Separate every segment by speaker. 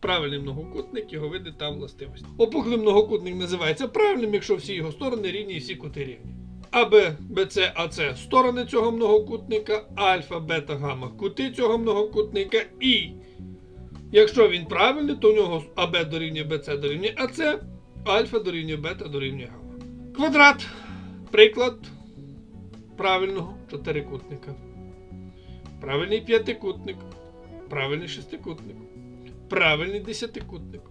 Speaker 1: правильний многокутник, його види та властивості. Опухлий многокутник називається правильним, якщо всі його сторони рівні і всі кути рівні. АБ, БЦ, АЦ сторони цього многокутника, альфа, бета, гамма кути цього многокутника і якщо він правильний, то у нього АБ дорівнює БЦ дорівнює АЦ, альфа дорівнює бета дорівнює гамма. Квадрат. Приклад правильного чотирикутника. Правильний п'ятикутник. Правильний шестикутник. Правильний десятикутник.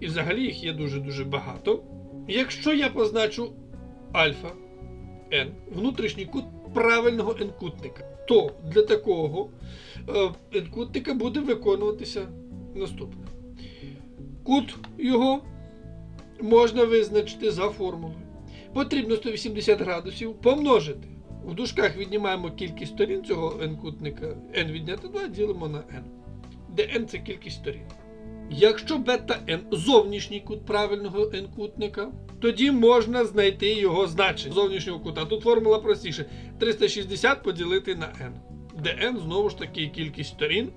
Speaker 1: І взагалі їх є дуже-дуже багато. Якщо я позначу альфа n, внутрішній кут правильного n-кутника, то для такого е, n-кутника буде виконуватися наступне. Кут його можна визначити за формулою. Потрібно 180 градусів помножити. В дужках віднімаємо кількість сторін цього n-кутника, n відняти 2 ділимо на n, де це кількість сторін. Якщо бета n зовнішній кут правильного n-кутника, тоді можна знайти його значення зовнішнього кута. Тут формула простіша: 360 поділити на n, де знову ж таки кількість сторін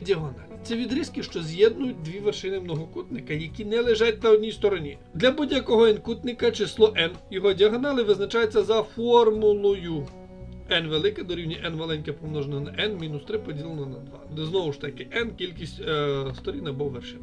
Speaker 1: діагоналі. Це відрізки, що з'єднують дві вершини многокутника, які не лежать на одній стороні. Для будь-якого n-кутника число n, його діагонали визначається за формулою. N велике дорівнює n маленьке помножене на n мінус 3 поділено на 2, де знову ж таки n кількість е, сторін або вершин.